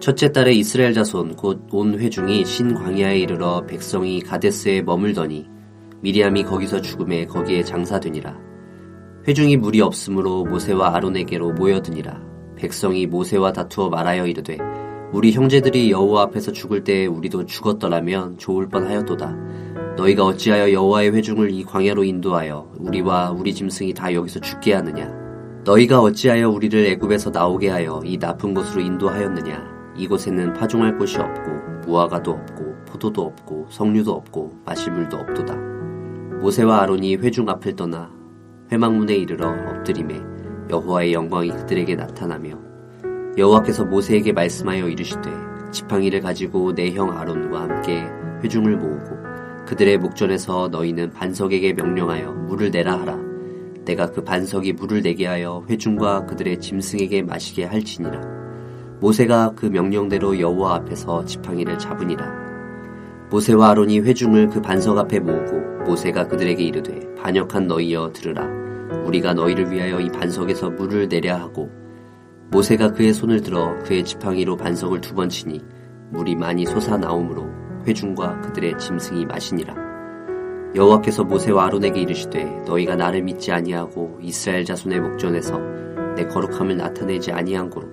첫째 달에 이스라엘 자손 곧 온 회중이 신광야에 이르러 백성이 가데스에 머물더니 미리암이 거기서 죽음에 거기에 장사되니라. 회중이 물이 없으므로 모세와 아론에게로 모여드니라. 백성이 모세와 다투어 말하여 이르되 우리 형제들이 여호와 앞에서 죽을 때에 우리도 죽었더라면 좋을 뻔하였도다. 너희가 어찌하여 여호와의 회중을 이 광야로 인도하여 우리와 우리 짐승이 다 여기서 죽게 하느냐? 너희가 어찌하여 우리를 애굽에서 나오게 하여 이 나쁜 곳으로 인도하였느냐? 이곳에는 파종할 곳이 없고 무화과도 없고 포도도 없고 석류도 없고 마실 물도 없도다. 모세와 아론이 회중 앞을 떠나 회막문에 이르러 엎드림에 여호와의 영광이 그들에게 나타나며 여호와께서 모세에게 말씀하여 이르시되 지팡이를 가지고 내 형 아론과 함께 회중을 모으고 그들의 목전에서 너희는 반석에게 명령하여 물을 내라 하라. 내가 그 반석이 물을 내게 하여 회중과 그들의 짐승에게 마시게 할지니라. 모세가 그 명령대로 여호와 앞에서 지팡이를 잡으니라. 모세와 아론이 회중을 그 반석 앞에 모으고 모세가 그들에게 이르되 반역한 너희여 들으라. 우리가 너희를 위하여 이 반석에서 물을 내려 하고 모세가 그의 손을 들어 그의 지팡이로 반석을 두 번 치니 물이 많이 솟아 나오므로 회중과 그들의 짐승이 마시니라. 여호와께서 모세와 아론에게 이르시되 너희가 나를 믿지 아니하고 이스라엘 자손의 목전에서 내 거룩함을 나타내지 아니한 고로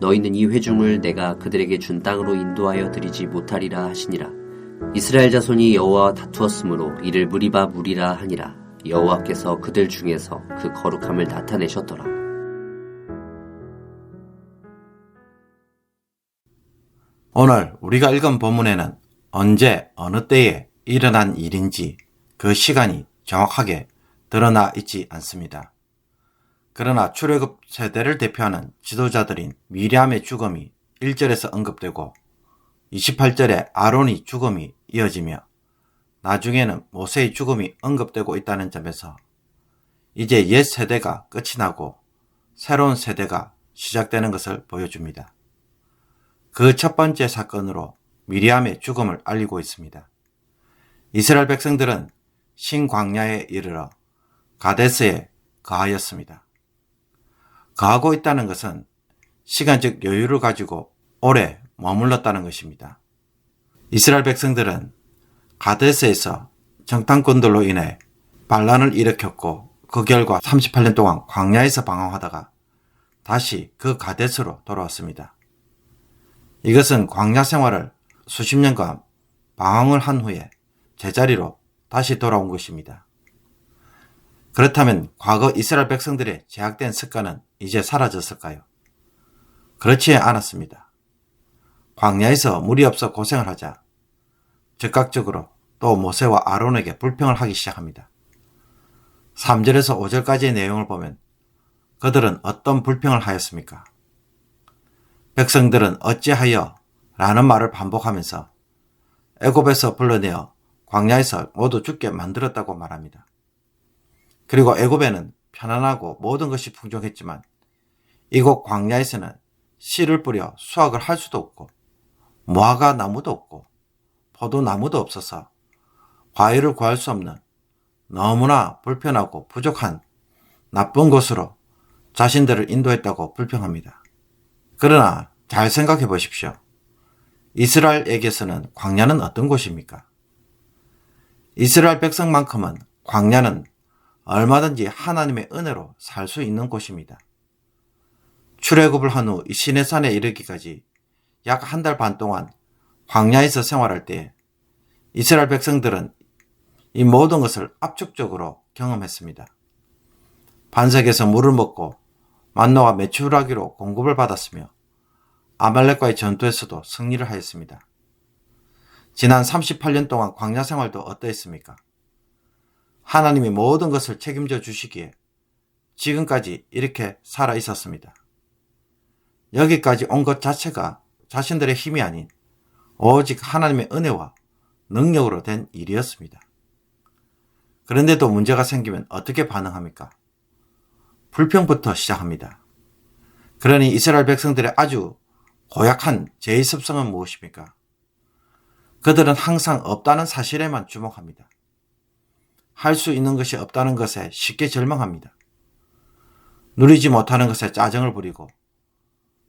너희는 이 회중을 내가 그들에게 준 땅으로 인도하여 드리지 못하리라 하시니라. 이스라엘 자손이 여호와와 다투었으므로 이를 무리바 무리라 하니라. 여호와께서 그들 중에서 그 거룩함을 나타내셨더라. 오늘 우리가 읽은 본문에는 언제 어느 때에 일어난 일인지 그 시간이 정확하게 드러나 있지 않습니다. 그러나 출애굽 세대를 대표하는 지도자들인 미리암의 죽음이 1절에서 언급되고 28절에 아론이 죽음이 이어지며 나중에는 모세의 죽음이 언급되고 있다는 점에서 이제 옛 세대가 끝이 나고 새로운 세대가 시작되는 것을 보여줍니다. 그 첫 번째 사건으로 미리암의 죽음을 알리고 있습니다. 이스라엘 백성들은 신광야에 이르러 가데스에 거하였습니다. 거하고 있다는 것은 시간적 여유를 가지고 오래 머물렀다는 것입니다. 이스라엘 백성들은 가데스에서 정탐꾼들로 인해 반란을 일으켰고 그 결과 38년 동안 광야에서 방황하다가 다시 그 가데스로 돌아왔습니다. 이것은 광야 생활을 수십 년간 방황을 한 후에 제자리로 다시 돌아온 것입니다. 그렇다면 과거 이스라엘 백성들의 제약된 습관은 이제 사라졌을까요? 그렇지 않았습니다. 광야에서 물이 없어 고생을 하자 즉각적으로 또 모세와 아론에게 불평을 하기 시작합니다. 3절에서 5절까지의 내용을 보면 그들은 어떤 불평을 하였습니까? 백성들은 어찌하여 라는 말을 반복하면서 애굽에서 불러내어 광야에서 모두 죽게 만들었다고 말합니다. 그리고 애굽에는 편안하고 모든 것이 풍족했지만 이곳 광야에서는 씨를 뿌려 수확을 할 수도 없고 무화과 나무도 없고 포도나무도 없어서 과일을 구할 수 없는 너무나 불편하고 부족한 나쁜 곳으로 자신들을 인도했다고 불평합니다. 그러나 잘 생각해 보십시오. 이스라엘에게서는 광야는 어떤 곳입니까? 이스라엘 백성만큼은 광야는 얼마든지 하나님의 은혜로 살 수 있는 곳입니다. 출애굽을 한후이 시내산에 이르기까지 약 한 달 반 동안 광야에서 생활할 때 이스라엘 백성들은 이 모든 것을 압축적으로 경험했습니다. 반석에서 물을 먹고 만노와 매출하기로 공급을 받았으며 아말렉과의 전투에서도 승리를 하였습니다. 지난 38년 동안 광야 생활도 어떠했습니까? 하나님이 모든 것을 책임져 주시기에 지금까지 이렇게 살아 있었습니다. 여기까지 온 것 자체가 자신들의 힘이 아닌 오직 하나님의 은혜와 능력으로 된 일이었습니다. 그런데도 문제가 생기면 어떻게 반응합니까? 불평부터 시작합니다. 그러니 이스라엘 백성들의 아주 고약한 제의 습성은 무엇입니까? 그들은 항상 없다는 사실에만 주목합니다. 할 수 있는 것이 없다는 것에 쉽게 절망합니다. 누리지 못하는 것에 짜증을 부리고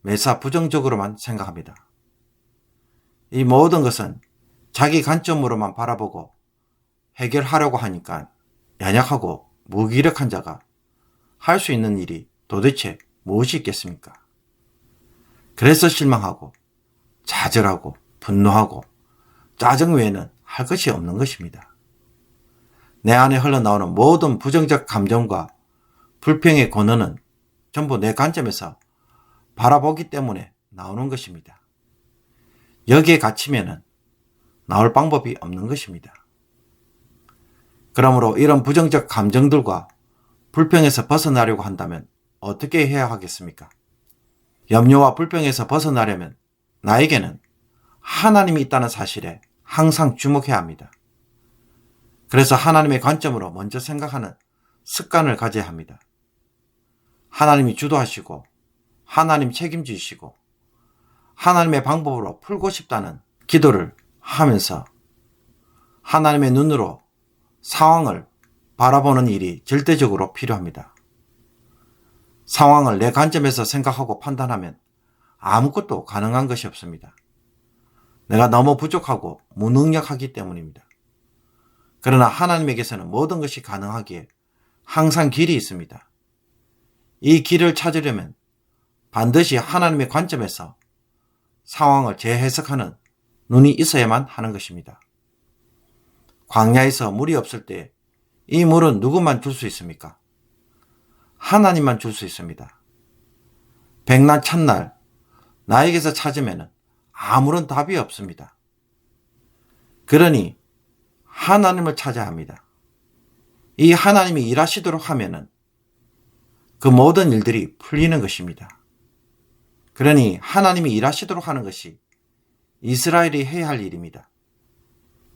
매사 부정적으로만 생각합니다. 이 모든 것은 자기 관점으로만 바라보고 해결하려고 하니까 연약하고 무기력한 자가 할 수 있는 일이 도대체 무엇이 있겠습니까? 그래서 실망하고 좌절하고 분노하고 짜증 외에는 할 것이 없는 것입니다. 내 안에 흘러나오는 모든 부정적 감정과 불평의 권한은 전부 내 관점에서 바라보기 때문에 나오는 것입니다. 여기에 갇히면은 나올 방법이 없는 것입니다. 그러므로 이런 부정적 감정들과 불평에서 벗어나려고 한다면 어떻게 해야 하겠습니까? 염려와 불평에서 벗어나려면 나에게는 하나님이 있다는 사실에 항상 주목해야 합니다. 그래서 하나님의 관점으로 먼저 생각하는 습관을 가져야 합니다. 하나님이 주도하시고 하나님 책임지시고 하나님의 방법으로 풀고 싶다는 기도를 하면서 하나님의 눈으로 상황을 바라보는 일이 절대적으로 필요합니다. 상황을 내 관점에서 생각하고 판단하면 아무것도 가능한 것이 없습니다. 내가 너무 부족하고 무능력하기 때문입니다. 그러나 하나님에게서는 모든 것이 가능하기에 항상 길이 있습니다. 이 길을 찾으려면 반드시 하나님의 관점에서 상황을 재해석하는 눈이 있어야만 하는 것입니다. 광야에서 물이 없을 때 이 물은 누구만 줄 수 있습니까? 하나님만 줄 수 있습니다. 백날 첫날 나에게서 찾으면 아무런 답이 없습니다. 그러니 하나님을 찾아야 합니다. 이 하나님이 일하시도록 하면은 그 모든 일들이 풀리는 것입니다. 그러니 하나님이 일하시도록 하는 것이 이스라엘이 해야 할 일입니다.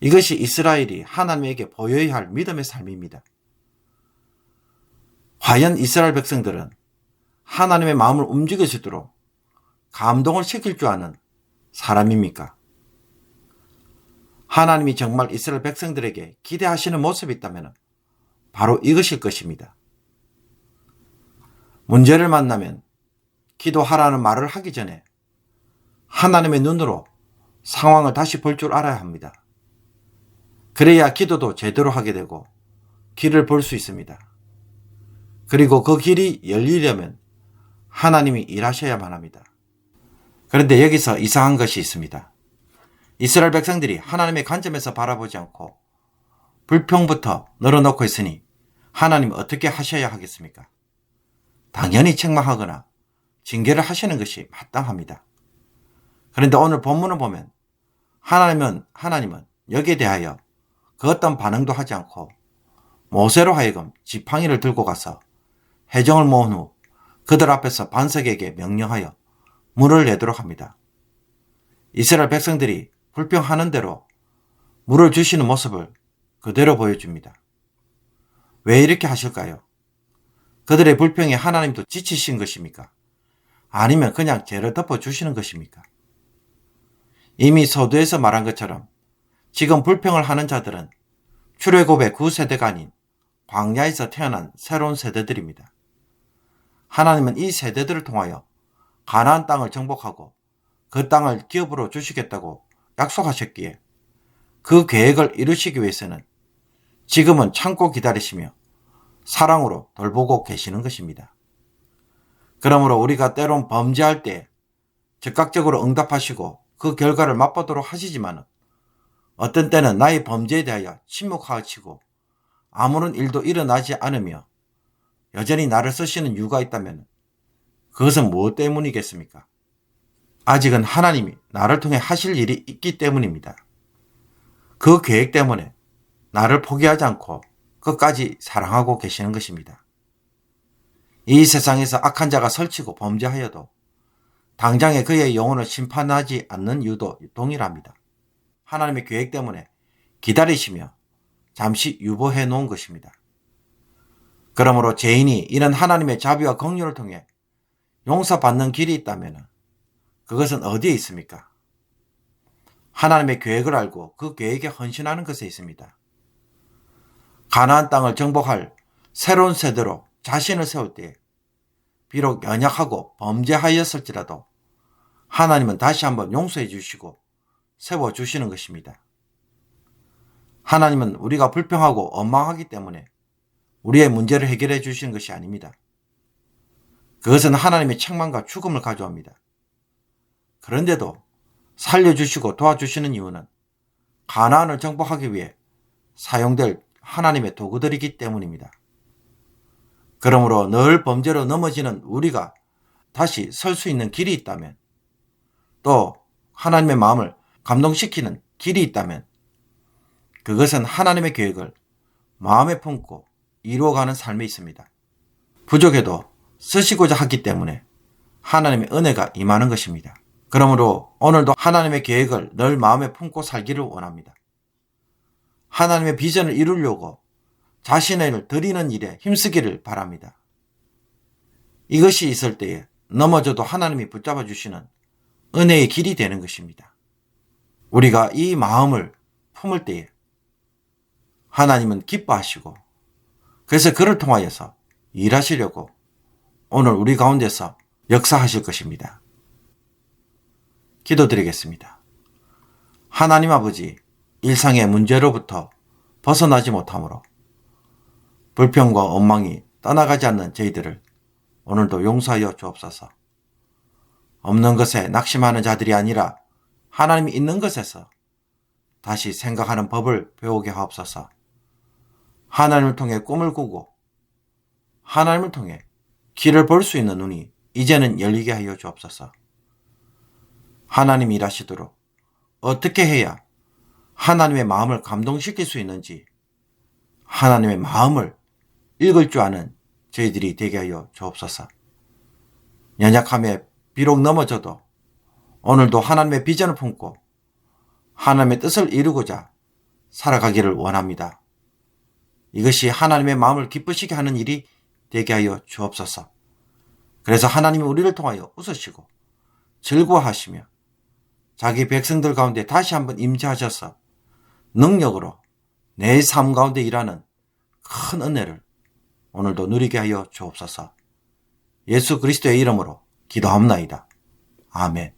이것이 이스라엘이 하나님에게 보여야 할 믿음의 삶입니다. 과연 이스라엘 백성들은 하나님의 마음을 있도록 감동을 시킬 줄 아는 사람입니까? 하나님이 정말 이스라엘 백성들에게 기대하시는 모습이 있다면 바로 이것일 것입니다. 문제를 만나면 기도하라는 말을 하기 전에 하나님의 눈으로 상황을 다시 볼 줄 알아야 합니다. 그래야 기도도 제대로 하게 되고 길을 볼 수 있습니다. 그리고 그 길이 열리려면 하나님이 일하셔야만 합니다. 그런데 여기서 이상한 것이 있습니다. 이스라엘 백성들이 하나님의 관점에서 바라보지 않고 불평부터 늘어놓고 있으니 하나님 어떻게 하셔야 하겠습니까? 당연히 책망하거나 징계를 하시는 것이 마땅합니다. 그런데 오늘 본문을 보면 하나님은 하나님은 여기에 대하여 그 어떤 반응도 하지 않고 모세로 하여금 지팡이를 들고 가서 해정을 모은 후 그들 앞에서 반석에게 명령하여 물을 내도록 합니다. 이스라엘 백성들이 불평하는 대로 물을 주시는 모습을 그대로 보여줍니다. 왜 이렇게 하실까요? 그들의 불평에 하나님도 지치신 것입니까? 아니면 그냥 죄를 덮어주시는 것입니까? 이미 서두에서 말한 것처럼 지금 불평을 하는 자들은 출애굽의 구세대가 아닌 광야에서 태어난 새로운 세대들입니다. 하나님은 이 세대들을 통하여 가나안 땅을 정복하고 그 땅을 기업으로 주시겠다고 약속하셨기에 그 계획을 이루시기 위해서는 지금은 참고 기다리시며 사랑으로 돌보고 계시는 것입니다. 그러므로 우리가 때론 범죄할 때 즉각적으로 응답하시고 그 결과를 맛보도록 하시지만 어떤 때는 나의 범죄에 대하여 침묵하시고 아무런 일도 일어나지 않으며 여전히 나를 쓰시는 이유가 있다면 그것은 무엇 때문이겠습니까? 아직은 하나님이 나를 통해 하실 일이 있기 때문입니다. 그 계획 때문에 나를 포기하지 않고 끝까지 사랑하고 계시는 것입니다. 이 세상에서 악한 자가 설치고 범죄하여도 당장에 그의 영혼을 심판하지 않는 이유도 동일합니다. 하나님의 계획 때문에 기다리시며 잠시 유보해 놓은 것입니다. 그러므로 죄인이 이런 하나님의 자비와 긍휼을 통해 용서받는 길이 있다면 그것은 어디에 있습니까? 하나님의 계획을 알고 그 계획에 헌신하는 것에 있습니다. 가나안 땅을 정복할 새로운 세대로 자신을 세울 때 비록 연약하고 범죄하였을지라도 하나님은 다시 한번 용서해 주시고 세워 주시는 것입니다. 하나님은 우리가 불평하고 원망하기 때문에 우리의 문제를 해결해 주시는 것이 아닙니다. 그것은 하나님의 책망과 죽음을 가져옵니다. 그런데도 살려주시고 도와주시는 이유는 가나안을 정복하기 위해 사용될 하나님의 도구들이기 때문입니다. 그러므로 늘 범죄로 넘어지는 우리가 다시 설 수 있는 길이 있다면 또 하나님의 마음을 감동시키는 길이 있다면 그것은 하나님의 계획을 마음에 품고 이루어가는 삶에 있습니다. 부족해도 쓰시고자 하기 때문에 하나님의 은혜가 임하는 것입니다. 그러므로 오늘도 하나님의 계획을 늘 마음에 품고 살기를 원합니다. 하나님의 비전을 이루려고 자신을 드리는 일에 힘쓰기를 바랍니다. 이것이 있을 때에 넘어져도 하나님이 붙잡아 주시는 은혜의 길이 되는 것입니다. 우리가 이 마음을 품을 때에 하나님은 기뻐하시고 그래서 그를 통하여서 일하시려고 오늘 우리 가운데서 역사하실 것입니다. 기도드리겠습니다. 하나님 아버지, 일상의 문제로부터 벗어나지 못하므로 불평과 원망이 떠나가지 않는 저희들을 오늘도 용서하여 주옵소서. 없는 것에 낙심하는 자들이 아니라 하나님이 있는 것에서 다시 생각하는 법을 배우게 하옵소서. 하나님을 통해 꿈을 꾸고 하나님을 통해 길을 볼 수 있는 눈이 이제는 열리게 하여 주옵소서. 하나님 일하시도록 어떻게 해야 하나님의 마음을 감동시킬 수 있는지 하나님의 마음을 읽을 줄 아는 저희들이 되게 하여 주옵소서. 연약함에 비록 넘어져도 오늘도 하나님의 비전을 품고 하나님의 뜻을 이루고자 살아가기를 원합니다. 이것이 하나님의 마음을 기쁘시게 하는 일이 되게 하여 주옵소서. 그래서 하나님이 우리를 통하여 웃으시고 즐거워하시며 자기 백성들 가운데 다시 한번 임재하셔서 능력으로 내 삶 가운데 일하는 큰 은혜를 오늘도 누리게 하여 주옵소서. 예수 그리스도의 이름으로 기도합나이다. 아멘.